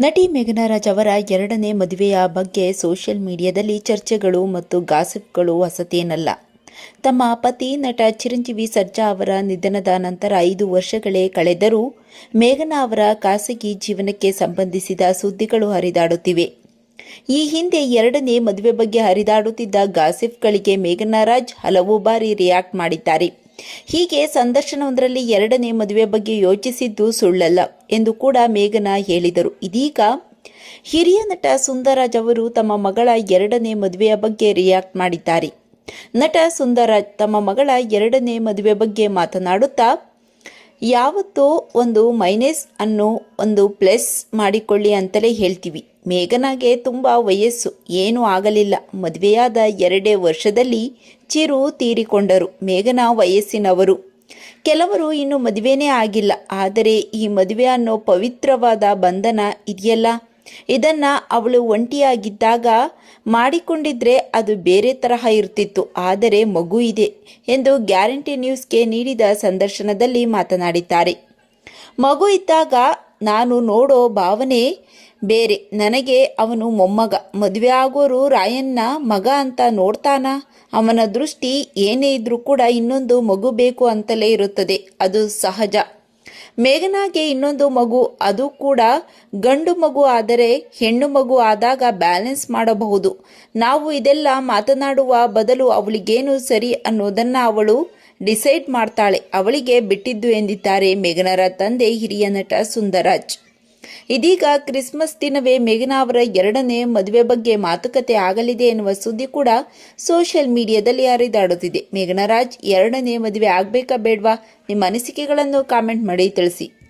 ನಟಿ ಮೇಘನರಾಜ್ ಅವರ ಎರಡನೇ ಮದುವೆಯ ಬಗ್ಗೆ ಸೋಷಿಯಲ್ ಮೀಡಿಯಾದಲ್ಲಿ ಚರ್ಚೆಗಳು ಮತ್ತು ಗಾಸಿಪ್ಗಳು ಹೊಸತೇನಲ್ಲ. ತಮ್ಮ ಪತಿ ನಟ ಚಿರಂಜೀವಿ ಸರ್ಜಾ ಅವರ ನಿಧನದ ನಂತರ ಐದು ವರ್ಷಗಳೇ ಕಳೆದರೂ ಮೇಘನಾ ಅವರ ಖಾಸಗಿ ಜೀವನಕ್ಕೆ ಸಂಬಂಧಿಸಿದ ಸುದ್ದಿಗಳು ಹರಿದಾಡುತ್ತಿವೆ. ಈ ಹಿಂದೆ ಎರಡನೇ ಮದುವೆ ಬಗ್ಗೆ ಹರಿದಾಡುತ್ತಿದ್ದ ಗಾಸಿಪ್ಗಳಿಗೆ ಮೇಘನಾ ರಾಜ್ ಹಲವು ಬಾರಿ ರಿಯಾಕ್ಟ್ ಮಾಡಿದ್ದಾರೆ. ಹೀಗೆ ಸಂದರ್ಶನವೊಂದರಲ್ಲಿ ಎರಡನೇ ಮದುವೆ ಬಗ್ಗೆ ಯೋಚಿಸಿದ್ದು ಸುಳ್ಳಲ್ಲ ಎಂದು ಕೂಡ ಮೇಘನಾ ಹೇಳಿದರು. ಇದೀಗ ಹಿರಿಯ ನಟ ಸುಂದರರಾಜ್ ಅವರು ತಮ್ಮ ಮಗಳ ಎರಡನೇ ಮದುವೆಯ ಬಗ್ಗೆ ರಿಯಾಕ್ಟ್ ಮಾಡಿದ್ದಾರೆ. ನಟ ಸುಂದರರಾಜ್ ತಮ್ಮ ಮಗಳ ಎರಡನೇ ಮದುವೆ ಬಗ್ಗೆ ಮಾತನಾಡುತ್ತಾ, ಯಾವತ್ತೋ ಒಂದು ಮೈನಸ್ ಅನ್ನು ಒಂದು ಪ್ಲಸ್ ಮಾಡಿಕೊಳ್ಳಿ ಅಂತಲೇ ಹೇಳ್ತೀವಿ. ಮೇಘನಾಗೆ ತುಂಬ ವಯಸ್ಸು, ಏನೂ ಆಗಲಿಲ್ಲ. ಮದುವೆಯಾದ ಎರಡೇ ವರ್ಷದಲ್ಲಿ ಚಿರು ತೀರಿಕೊಂಡರು, ಮೇಘನ ವಯಸ್ಸಿನವರು. ಕೆಲವರು ಇನ್ನು ಮದುವೆನೇ ಆಗಿಲ್ಲ, ಆದರೆ ಈ ಮದುವೆ ಅನ್ನೋ ಪವಿತ್ರವಾದ ಬಂಧನ ಇದೆಯಲ್ಲ? ಇದನ್ನು ಅವಳು ಒಂಟಿಯಾಗಿದ್ದಾಗ ಮಾಡಿಕೊಂಡಿದ್ರೆ ಅದು ಬೇರೆ ತರಹ ಇರ್ತಿತ್ತು, ಆದರೆ ಮಗು ಇದೆ ಎಂದು ಗ್ಯಾರಂಟಿ ನ್ಯೂಸ್ಗೆ ನೀಡಿದ ಸಂದರ್ಶನದಲ್ಲಿ ಮಾತನಾಡಿದ್ದಾರೆ. ಮಗು ಇದ್ದಾಗ ನಾನು ನೋಡೋ ಭಾವನೆ ಬೇರೆ, ನನಗೆ ಅವನು ಮೊಮ್ಮಗ. ಮದುವೆ ಆಗೋರು ರಾಯಣ್ಣ ಮಗ ಅಂತ ನೋಡ್ತಾನ? ಅವನ ದೃಷ್ಟಿ ಏನೇ ಇದ್ರೂ ಕೂಡ ಇನ್ನೊಂದು ಮಗು ಬೇಕು ಅಂತಲೇ ಇರುತ್ತದೆ. ಅದು ಸಹಜ. ಮೇಘನಾಗೆ ಇನ್ನೊಂದು ಮಗು, ಅದು ಕೂಡ ಗಂಡು ಮಗು ಆದರೆ ಹೆಣ್ಣು ಮಗು ಆದಾಗ ಬ್ಯಾಲೆನ್ಸ್ ಮಾಡಬಹುದು. ನಾವು ಇದೆಲ್ಲ ಮಾತನಾಡುವ ಬದಲು ಅವಳಿಗೇನು ಸರಿ ಅನ್ನೋದನ್ನ ಅವಳು ಡಿಸೈಡ್ ಮಾಡ್ತಾಳೆ. ಅವಳಿಗೆ ಬಿಟ್ಟಿದ್ದು ಎಂದಿದ್ದಾರೆ ಮೇಘನರ ತಂದೆ ಹಿರಿಯ ನಟ ಸುಂದರಾಜ್ ಇದೀಗ ಕ್ರಿಸ್ಮಸ್ ದಿನವೇ ಮೇಘನಾ ಅವರ ಎರಡನೇ ಮದುವೆ ಬಗ್ಗೆ ಮಾತುಕತೆ ಆಗಲಿದೆ ಎನ್ನುವ ಸುದ್ದಿ ಕೂಡ ಸೋಷಿಯಲ್ ಮೀಡಿಯಾದಲ್ಲಿ ಹರಿದಾಡುತ್ತಿದೆ. ಮೇಘನಾ ರಾಜ್ ಎರಡನೇ ಮದುವೆ ಆಗ್ಬೇಕಾ ಬೇಡ್ವಾ? ನಿಮ್ಮ ಅನಿಸಿಕೆಗಳನ್ನು ಕಾಮೆಂಟ್ ಮಾಡಿ ತಿಳಿಸಿ.